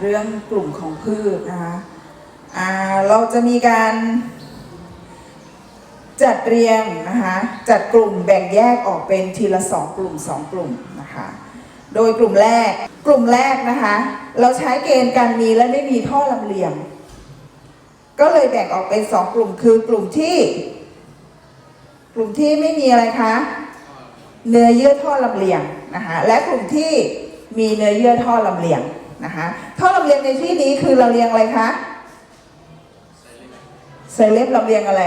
เรื่องกลุ่มของพืชนะคะเราจะมีการจัดเรียงนะคะจัดกลุ่มแบ่งแยกออกเป็นทีละสองกลุ่มสองกลุ่มนะคะโดยกลุ่มแรกกลุ่มแรกนะคะ เราใช้เกณฑ์การมีและไม่มีท่อลำเลียง ก็เลยแบ่งออกเป็นสองกลุ่มคือกลุ่มที่ กลุ่มที่ไม่มีอะไรคะเนื้อเยื่อท่อลำเลียงนะคะและกลุ่มที่มีเนื้อเยื่อท่อลำเลียง นะคะท่อลำเลียงในที่นี้คือลำเลียงอะไรคะไซเล็บลำเลียงอะไร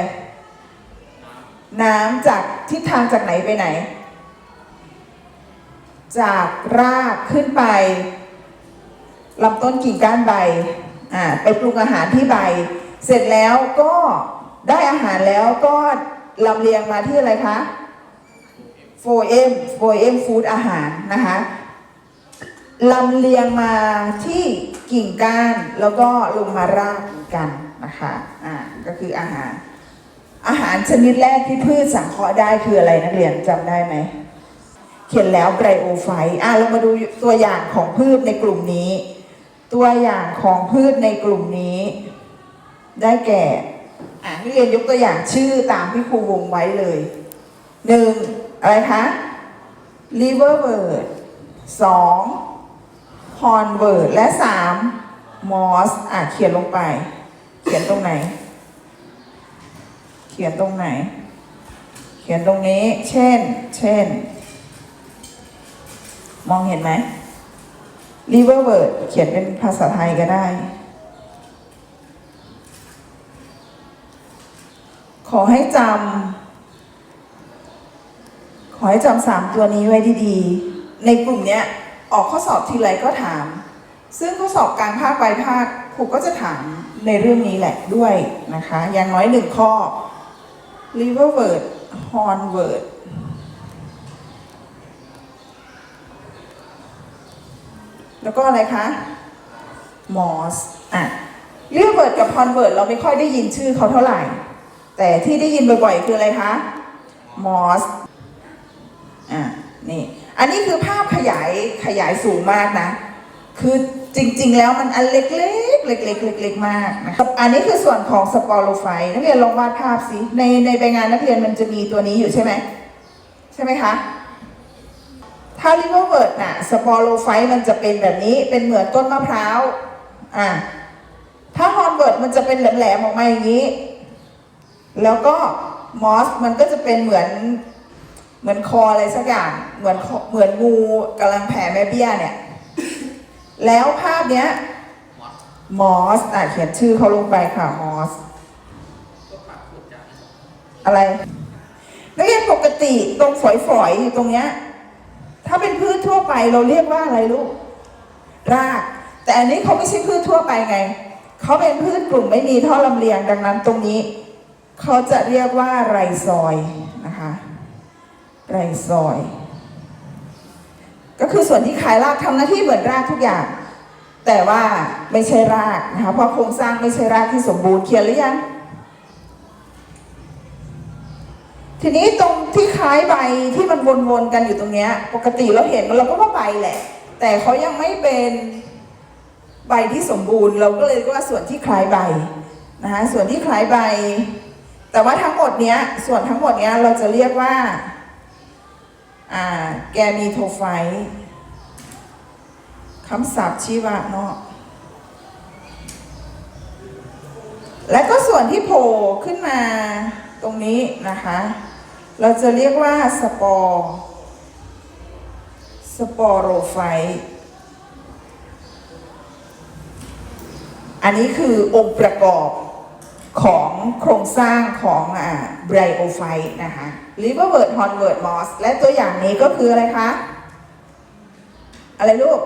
น้ำจากทิศทางจากไหนไปไหน จากรากขึ้นไปลำต้นกิ่งก้านใบอ่าไปปรุงอาหารที่ใบ เสร็จแล้วก็ได้อาหารแล้วก็ลำเลียงมาที่อะไรคะ 4M 4M Food อาหารนะคะ ลำเลียงมาที่กิ่งก้านแล้วก็ลงมารากเหมือนกันนะคะอ่าก็คืออาหาร อาหารชนิดแรกที่พืชสังเคราะห์ได้คืออะไรนักเรียนจำได้ไหม เขียนแล้วไบรโอไฟอะเรามาดูตัวอย่างของพืชในกลุ่มนี้ ตัวอย่างของพืชในกลุ่มนี้ ได้แก่อะนักเรียนยกตัวอย่างชื่อตามที่ครูวงไว้เลยหนึ่งอะไรคะ liverwort สอง hornwort และสาม moss อะเขียนลงไป เขียนตรงไหน เขียนตรงไหน เขียนตรงนี้ เช่น เช่น มองเห็นไหม liverwort เขียนเป็นภาษาไทยก็ได้ ขอให้จำ ขอให้จำสามตัวนี้ไว้ดีๆ ในกลุ่มเนี้ย ออกข้อสอบทีไรก็ถาม ซึ่งข้อสอบกลางภาคปลายภาคครูก็จะถามในเรื่องนี้แหละด้วยนะคะ อย่างน้อยหนึ่งข้อ liver word horn word แล้วก็อะไรคะ moss อะ liver word กับ horn word เราไม่ค่อยได้ยินชื่อเขาเท่าไหร่ แต่ที่ได้ยินบ่อยๆ คืออะไรคะ moss อะ นี่ อันนี้คือภาพขยายขยายสูงมากนะ คือจริง ๆ แล้วมันอันเล็กๆ เล็กๆเล็กๆมากนะครับอันนี้คือส่วนของสปอโรไฟต์นักเรียนลองวาดภาพสิในในใบงานนักเรียนมันจะมีตัวนี้อยู่ใช่ไหมใช่ไหมคะถ้าลิเวอร์เวิร์ดน่ะสปอโรไฟต์มันจะเป็นแบบนี้เป็นเหมือนต้นมะพร้าวอะถ้าฮอนเวิร์ดมันจะเป็นแหลมๆออกมาอย่างนี้ แล้วก็มอสมันก็จะเป็นเหมือน เหมือนคออะไรสักอย่าง เหมือนเหมือนงูกำลังแผ่แม่เบี้ยเนี่ย แล้วภาพเนี้ยมอสอะเขียนชื่อเขาลงไปค่ะมอส อะไรนักเรียนปกติตรงฝอยๆอยู่ตรงเนี้ย ถ้าเป็นพืชทั่วไปเราเรียกว่าอะไรลูก ราก แต่อันนี้เขาไม่ใช่พืชทั่วไปไง เขาเป็นพืชกลุ่มไม่มีท่อลำเลียงดังนั้นตรงนี้ เขาจะเรียกว่าไรซอย ไรซอย ก็คือส่วนที่ขายรากทำหน้าที่เหมือนรากทุกอย่าง แต่ว่าไม่ใช่รากนะคะเพราะโครงสร้างไม่ใช่รากที่สมบูรณ์เขียนหรือยังทีนี้ตรงที่คล้ายใบที่มันวนๆกันอยู่ตรงเนี้ย ปกติเราเห็นเราก็ว่าใบแหละ แต่เขายังไม่เป็นใบที่สมบูรณ์ เราก็เลยเรียกว่าส่วนที่คล้ายใบนะคะส่วนที่คล้ายใบ แต่ว่าทั้งหมดเนี้ยส่วนทั้งหมดเนี้ยเราจะเรียกว่า อ่า แกมีโทไฟคำศัพท์ชีวะเนาะและก็ส่วนที่โผล่ขึ้นมาตรงนี้นะคะ เราจะเรียกว่าสปอร์สปอโรไฟต์อันนี้คือองค์ประกอบ ของโครงสร้างของอ่าไบรโอไฟต์นะคะลิเวอร์เวิร์ดฮอนเวิร์ดมอสและตัวอย่างนี้ก็คืออะไรคะ อะไรลูก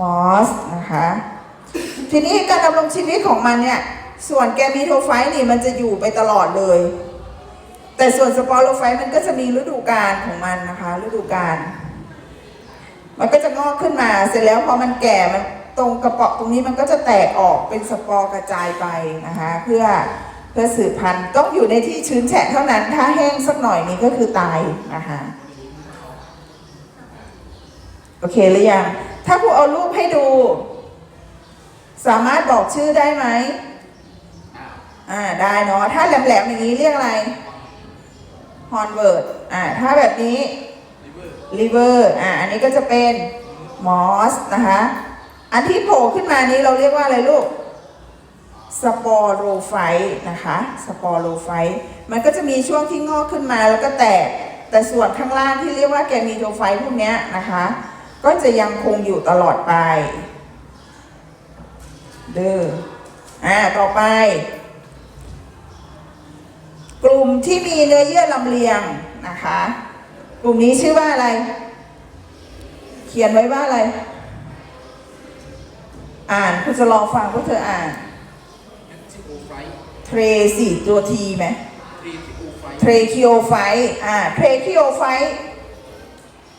มอสนะคะ ทีนี้การดำรงชีวิตของมันเนี่ย ส่วนแกมีโทไฟต์นี่มันจะอยู่ไปตลอดเลย แต่ส่วนสปอโรไฟต์มันก็จะมีฤดูกาลของมันนะคะ ฤดูกาลมันก็จะงอกขึ้นมาเสร็จแล้วพอมันแก่มัน ตรงกระเปาะตรงนี้มันก็จะแตกออกเป็นสปอร์กระจายไปนะคะเพื่อเพื่อสืบพันธุ์ต้องอยู่ในที่ชื้นแฉะเท่านั้น ถ้าแห้งสักหน่อยนี้ก็คือตายนะคะโอเคหรือยัง ถ้าครูเอารูปให้ดู สามารถบอกชื่อได้ไหมอ่าได้เนาะถ้าแหลมๆอย่างนี้เรียกอะไรฮอนเวิร์ดอ่าถ้าแบบนี้ลิเวอร์อ่าอันนี้ก็จะเป็นมอสนะคะ อันที่โผล่ขึ้นมานี้เราเรียกว่าอะไรลูกสปอโรไฟต์นะคะสปอโรไฟต์มันก็จะมีช่วงที่งอกขึ้นมาแล้วก็แตกแต่ส่วนข้างล่างที่เรียกว่าแกมีโทไฟต์พวกนี้นะคะ ก็จะยังคงอยู่ตลอดไป เด้ออ่าต่อไป กลุ่มที่มีเนื้อเยื่อลำเลียงนะคะ กลุ่มนี้ชื่อว่าอะไร เขียนไว้ว่าอะไร อ่านคุณจะลองฟังพวกเธออ่าน เทรสี่ตัวทีไหมเทรคิโอไฟอ่าเทรคิโอไฟ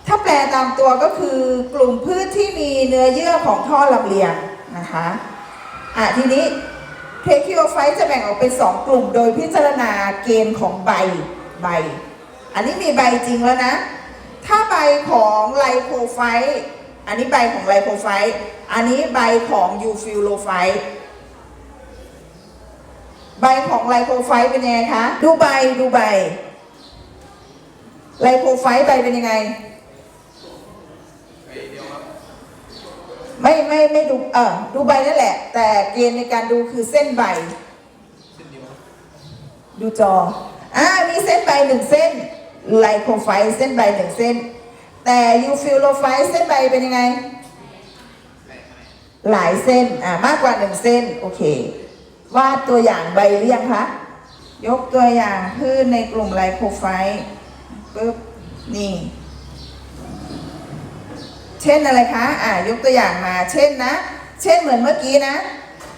ถ้าแปลตามตัวก็คือกลุ่มพืชที่มีเนื้อเยื่อของท่อลำเลียงนะคะอะทีนี้เทรคิโอไฟจะแบ่งออกเป็นสองกลุ่มโดยพิจารณาเกณฑ์ของใบใบ อันนี้มีใบจริงแล้วนะ ถ้าใบของไลโคไฟต์ อันนี้ใบของไลโคไฟต์อันนี้ใบของยูฟิลโลไฟต์ใบของไลโคไฟต์เป็นยังไงคะ ดูใบดูใบ ไลโคไฟต์ใบเป็นยังไงไอเดียวครับไม่ไม่ไม่ดูเออดูใบนั่นแหละ แต่เกณฑ์ในการดูคือเส้นใบเส้นเดียวครับดูจออ่ามีเส้นใบหนึ่งเส้น ไลโคไฟต์เส้นใบหนึ่งเส้น แต่ยูฟิลโลไฟต์เส้นใบเป็นยังไงหลกไหมหลายเส้นอ่ามากกว่าหนึ่งเส้น โอเค วาดตัวอย่างใบหรือยังคะ ยกตัวอย่างพืชในกลุ่มไลโคไฟต์ปึ๊บ นี่ เช่นอะไรคะ อ่ายกตัวอย่างมา เช่นนะ เช่นเหมือนเมื่อกี้นะ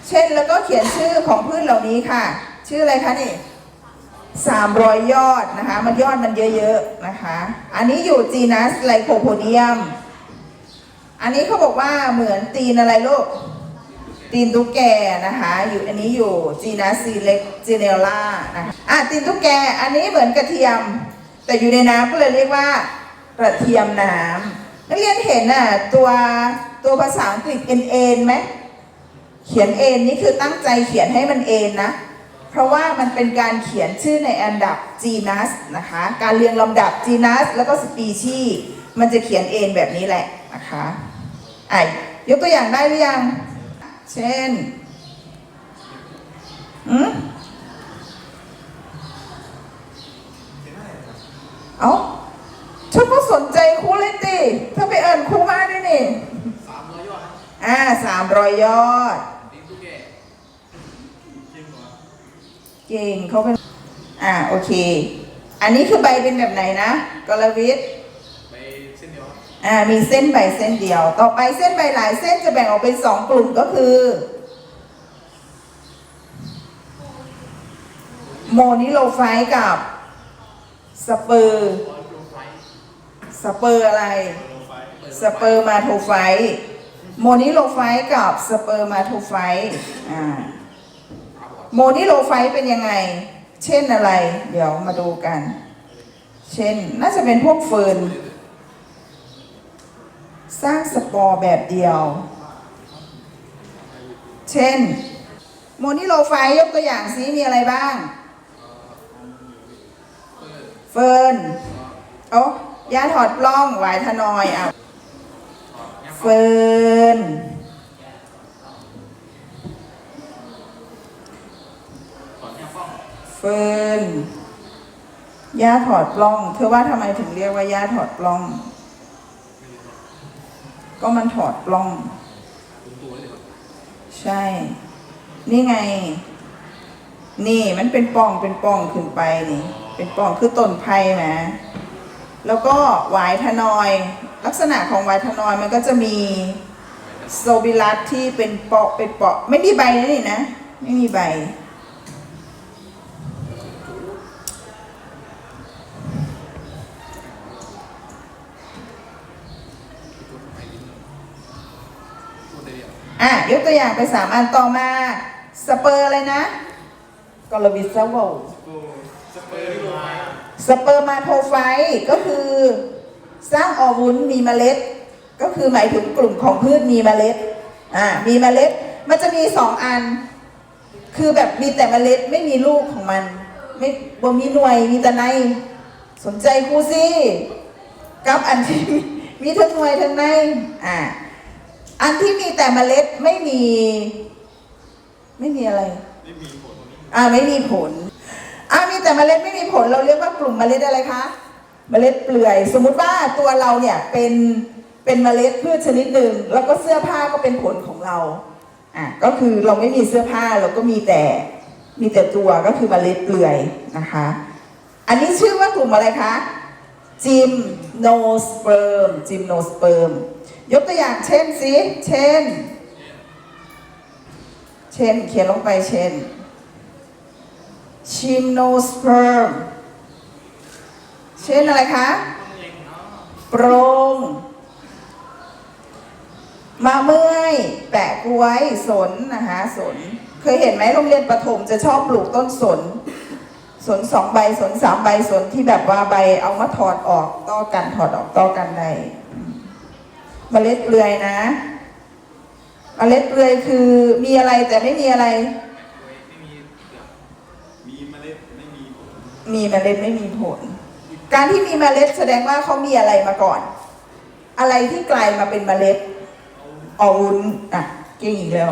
เช่นแล้วก็เขียนชื่อของพืชเหล่านี้ค่ะ ชื่ออะไรคะนี่ สามรอยยอดนะคะ มันยอดมันเยอะๆนะคะ อันนี้อยู่จีนัสไลโคโพเดียม อันนี้เขาบอกว่าเหมือนตีนอะไรลูก ตีนตุ๊กแกนะคะ อยู่อันนี้อยู่จีนัสซีเล็กจีเนล่านะคะอะตีนตุ๊กแก อันนี้เหมือนกระเทียม แต่อยู่ในน้ำก็เลยเรียกว่ากระเทียมน้ำนักเรียนเห็นน่ะตัวตัวภาษาอังกฤษเอ็นเอ็นไหมเขียนเอ็นนี่คือตั้งใจเขียนให้มันเอ็นนะ เพราะว่ามันเป็นการเขียนชื่อในอันดับ genus นะคะ การเรียงลำดับ genus แล้วก็ species มันจะเขียนเอ็นแบบนี้แหละนะคะอะยกตัวอย่างได้หรือยัง เช่นอืมเอาเธอก็สนใจครูเลยติเธอไปเอิญครูมาด้วยนี่สามร้อยยอดครับอ่าสามรอยยอด ตีนตุ๊กแกจริงเหรอ เก่งเขาเป็นอ่าโอเค อันนี้คือใบเป็นแบบไหนนะกรวิทย์ไปเส้นเดียวครับอ่ามีเส้นใบเส้นเดียว ต่อไปเส้นใบหลายเส้นจะแบ่งออกเป็นสองกลุ่มก็คือ โมนิโลไฟต์กับสเปอร์ร้อยโปรไฟล์สเปอร์อะไรโปรไฟล์เปิดสเปอร์มาโทไฟต์โมนิโลไฟต์กับสเปอร์มาโทไฟต์อ่าครับผม โมนิโลไฟเป็นยังไง เช่นอะไร เดี๋ยวมาดูกัน เช่นน่าจะเป็นพวกเฟิร์นสร้างสปอร์แบบเดียว เช่น โมนิโลไฟยกตัวอย่างซิมีอะไรบ้าง เฟิร์นโอ้ยาถอดปล้องหวายทนอยอะถอยเฟิร์น ถอดยับฟ้อง เฟิร์นย่าถอดปล้องเธอว่าทำไมถึงเรียกว่าย่าถอดปล้อง ก็มันถอดปล้อง ใช่ นี่ไง นี่มันเป็นป่องเป็นป่องขึ้นไปนี่ เป็นป่องคือต้นไผ่ไหมแล้วก็หวายทนอย ลักษณะของหวายทนอยมันก็จะมีโซบิลัสที่เป็นเปาะเป็นเปาะ ไม่มีใบนะนี่นะ ไม่มีใบ ตัวทำไมดิ้นตัวเดียว อะ ยก ตัวอย่างไปสามอันต่อมา สเปอร์อะไรนะกอลวิสซวโอ้สเปอร์มาสเปอร์มาโทไฟก็คือ สร้างออวุ้นมีเมล็ด ก็คือหมายถึงกลุ่มของพืชมีเมล็ดอ่ามีเมล็ด มันจะมีสองอัน คือแบบมีแต่เมล็ดไม่มีลูกของมัน ไม่บ่มีหน่วยมีแต่ใน สนใจครูสิกับอันที่มีทั้งหน่วยทั้งในอ่า อันที่มีแต่เมล็ดไม่มี ไม่มีอะไร ไม่มีผลอ่าไม่มีผลอ่ามีแต่เมล็ดไม่มีผลเราเรียกว่ากลุ่มเมล็ดอะไรคะ เมล็ดเปลือย สมมุติว่าตัวเราเนี่ยเป็นเป็นเมล็ดพืชชนิดหนึ่งแล้วก็เสื้อผ้าก็เป็นผลของเราอะก็คือเราไม่มีเสื้อผ้าเราก็มีแต่มีแต่ตัวก็คือเมล็ดเปลือยนะคะ อันนี้ชื่อว่ากลุ่มอะไรคะจิมโนสเปิร์มจิมโนสเปิร์ม ยกตัวอย่างเช่นสิ เช่น เช่น เขียนลงไปเช่นชิมโนสเปิร์มเช่นอะไรคะโปรงมาเมื่อย แปะกล้วยสนนะคะสน เคยเห็นไหมโรงเรียนประถมจะชอบปลูกต้นสน สนสองใบสนสามใบสนที่แบบว่าใบเอามาถอดออกต่อกันถอดออกต่อกันได้ เมล็ดเปลือยนะเมล็ดเปลือยคือมีอะไรแต่ไม่มีอะไร มีเมล็ดไม่มีผลมีเมล็ดไม่มีผล การที่มีเมล็ดแสดงว่าเขามีอะไรมาก่อน อะไรที่กลายมาเป็นเมล็ดออวุ้นอะเก่งอีกแล้ว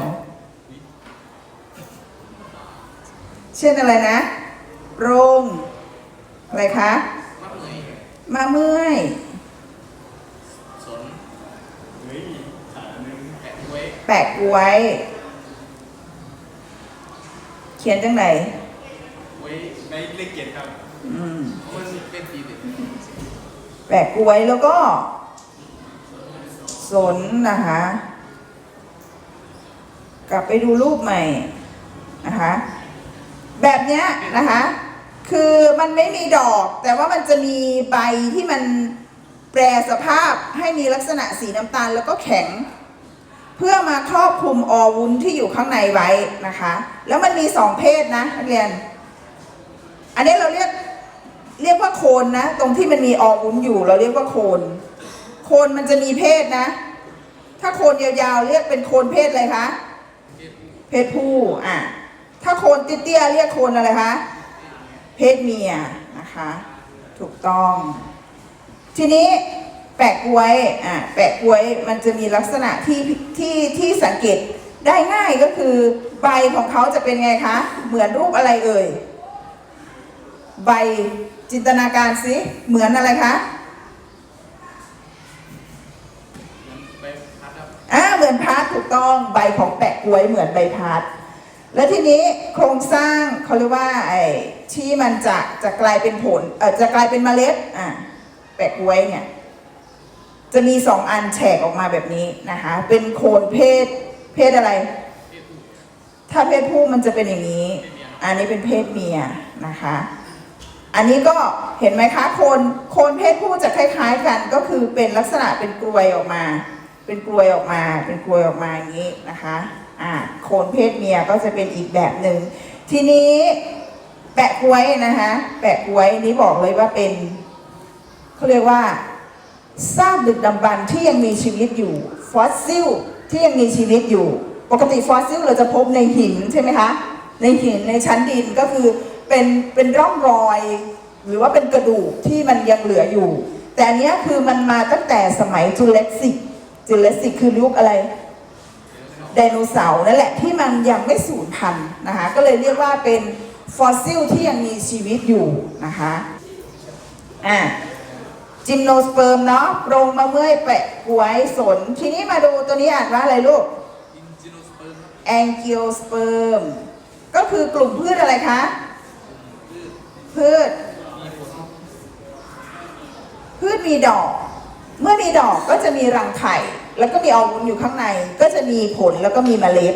เช่นอะไรนะโรงอะไรคะ มาเมื่อย สน เฮ้ยขาหนึ่ง แปะไว้ แปะกล้วย เขียนจังไหนไว้ในเลขเจ็ดครับอืม มันเป็นปีเด็ดแปะกล้วยแล้วก็ สนนะคะ กลับไปดูรูปใหม่นะคะ แบบเนี้ยนะคะ คือมันไม่มีดอก แต่ว่ามันจะมีใบที่มันแปรสภาพให้มีลักษณะสีน้ำตาลแล้วก็แข็งเพื่อมาครอบคลุมอวุ้นที่อยู่ข้างในไว้นะคะ แล้วมันมีสองเพศนะนักเรียน อันนี้เราเรียกเรียกว่าโคนนะ ตรงที่มันมีอวุ้นอยู่ เราเรียกว่าโคน โคนมันจะมีเพศนะ ถ้าโคนยาวๆเรียกเป็นโคนเพศอะไรคะเพศผู้อะถ้าโคนเตี้ยๆเรียกโคนอะไรคะเพศเมียนะคะ ถูกต้อง ทีนี้ แปะกล้วยอะแปะกล้วยมันจะมีลักษณะที่ที่ที่สังเกตได้ง่ายก็คือใบของเขาจะเป็นไงคะ เหมือนรูปอะไรเอ่ย ใบจินตนาการสิเหมือนอะไรคะมันไปพัดครับอ่าเหมือนพาร์ทถูกต้องใบของแปะกล้วยเหมือนใบพาร์ทแล้วทีนี้โครงสร้างเขาเรียกว่าไอ้ที่มันจะจะกลายเป็นผลเออจะกลายเป็นเมล็ดอะแปะกล้วยเนี่ย จะมีสองอันแฉกออกมาแบบนี้นะคะ เป็นโคนเพศเพศอะไร ถ้าเพศผู้มันจะเป็นอย่างนี้ อันนี้เป็นเพศเมียนะคะ อันนี้ก็เห็นไหมคะโคนโคนเพศผู้จะคล้าย ๆ กันก็คือเป็นลักษณะเป็นกลวยออกมา เป็นกลวยออกมา เป็นกลวยออกมาอย่างนี้นะคะอ่าโคนเพศเมียก็จะเป็นอีกแบบหนึ่งทีนี้แปะกล้วยนะคะ แปะกล้วยนี้บอกเลยว่าเป็นเขาเรียกว่า ซากดึกดำบรรที่ยังมีชีวิตอยู่ ฟอสซิลที่ยังมีชีวิตอยู่ ปกติฟอสซิลเราจะพบในหินใช่ไหมคะ ในหินในชั้นดินก็คือเป็นเป็นร่องรอย หรือว่าเป็นกระดูกที่มันยังเหลืออยู่ แต่อันนี้คือมันมาตั้งแต่สมัยจูเลสิกจูเลสสิกคือยุคอะไรไดโนเสาร์นั่นแหละที่มันยังไม่สูญพันธุ์นะคะก็เลยเรียกว่าเป็นฟอสซิลที่ยังมีชีวิตอยู่นะคะอ่า จิมโนสเปิร์มเนาะโรงมาเมื่อยแปะกวยสน ทีนี้มาดูตัวนี้อ่านว่าอะไรลูกแองกิโอสเปิร์มก็คือกลุ่มพืชอะไรคะ พืช พืชมีดอก เมื่อมีดอกก็จะมีรังไข่ แล้วก็มีออวุ้นอยู่ข้างใน ก็จะมีผลแล้วก็มีเมล็ด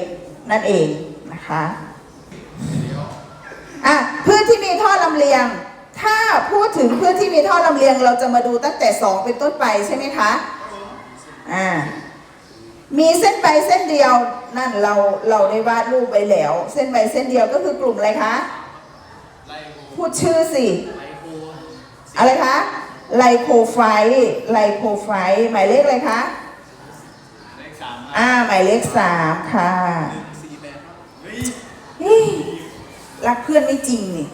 นั่นเองนะคะอะพืชที่มีท่อลำเลียง ถ้าพูดถึงเพื่ชที่มีท่อลำเลียงเราจะมาดูตั้งแต่สองเป็นต้นไปใช่ไหมคะ อ่า มีเส้นใบเส้นเดียวนั่นเราเราได้วาดรูปไปแล้ว เส้นใบเส้นเดียวก็คือกลุ่มอะไรคะ พูดชื่อสิ อะไรคะ ไลโคไฟไลโคไฟหมายเลขอะไรคะอ่าหมายเลขสามค่ะรักเพื่อนไม่จริงนี่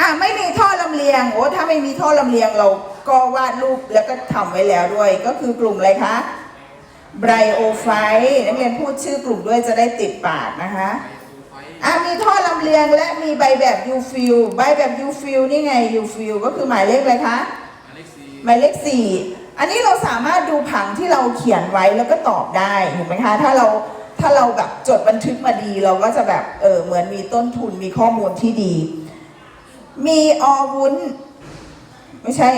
อะไม่มีท่อลำเลียงโอ้ถ้าไม่มีท่อลำเลียงเราก็วาดรูปแล้วก็ทำไว้แล้วด้วย ก็คือกลุ่มอะไรคะไบรโอไฟนักเรียนพูดชื่อกลุ่มด้วยจะได้ติดปากนะคะอะมีท่อลำเลียงและมีใบแบบยูฟิลใบแบบยูฟิลนี่ไงยูฟิลก็คือหมายเลขอะไรคะหมายเลขสี่อันนี้เราสามารถดูผังที่เราเขียนไว้แล้วก็ตอบได้เห็นไหมคะ ถ้าเราถ้าเราแบบจดบันทึกมาดีเราก็จะแบบเออเหมือนมีต้นทุนมีข้อมูลที่ดี มีอวุ้น ไม่ใช่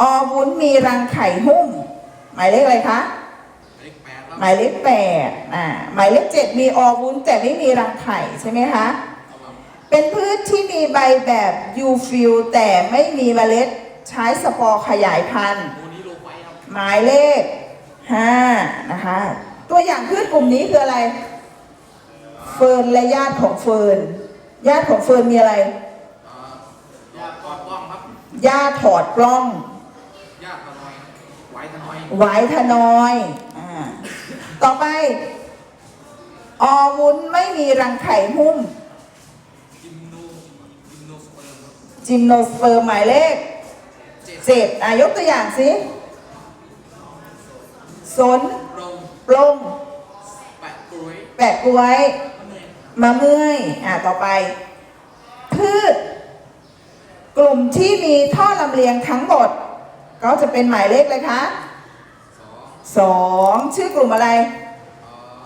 อวุ้นมีรังไข่หุ้ม หมายเลขอะไรคะหมายเลขแปดครับหมายเลขแปดอ่าหมายเลขเจ็ดมีอวุ้นแต่ไม่มีรังไข่ใช่ไหมคะเอามาเป็นพืชที่มีใบแบบยูฟิลแต่ไม่มีเมล็ดใช้สปอร์ขยายพันธุ์โมนี้โลไฟครับหมายเลข5นะคะ ตัวอย่างพืชกลุ่มนี้คืออะไร เฟิร์นและญาติของเฟิร์นญาติของเฟิร์นมีอะไร อ่าญาติกอดป้อง ครับญาติถอดปล้องญาติตะนอยไว้ตะนอยไว้ทนอยอ่าต่อไป อวุ้นไม่มีรังไข่หุ้ม จิมโนจิมโนสเปิร์มครับจิมโนสเปิร์มหมายเลขเจ็ดเจ็ดอะยกตัวอย่างสิสนโรงปลงแปะกล้วยแปะกล้วยมะเนยมะเมื่อย อะ ต่อไป พืช กลุ่มที่มีท่อลำเลียงทั้งหมด ก็จะเป็นหมายเลขเลยคะสองชื่อกลุ่มอะไรเอ่อ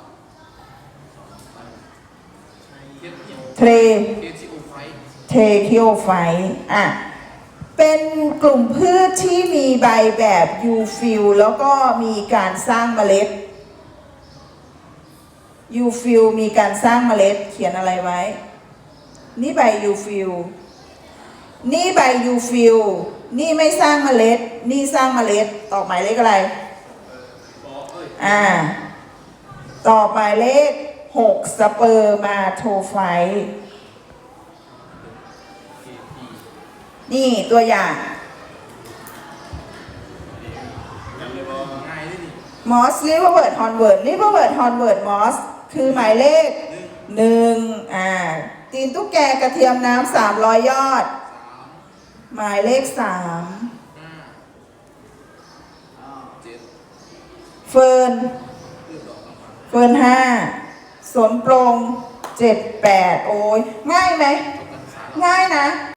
เทียบเทรเทียบที่โอไฟเทคิโอไฟอะเป็นกลุ่มพืชที่มีใบแบบยูฟิลแล้วก็มีการสร้างเมล็ดยูฟิลมีการสร้างเมล็ดเขียนอะไรไว้ นี่ใบยูฟิล นี่ใบยูฟิลนี่ไม่สร้างเมล็ด นี่สร้างเมล็ดต่อหมายเลขอะไร อ่าต่อหมายเลขหกสเปอร์มาโทไฟ นี่ตัวอย่าง มอสลิเวอร์เบิร์ดฮอนเวิร์ดลิเวอร์เบิร์ดฮอนเวิร์ดมอส คือหมายเลขหนึ่งอ่าตีนตุ๊กแกกระเทียมน้ำสามร้อยยอด หมายเลขสามห้าเจ็ดเฟิร์นเลือดดอกกำลังเฟิร์นห้าสวนปรงเจ็ดแปดโอ้ยง่ายไหมจบกันสามง่ายนะ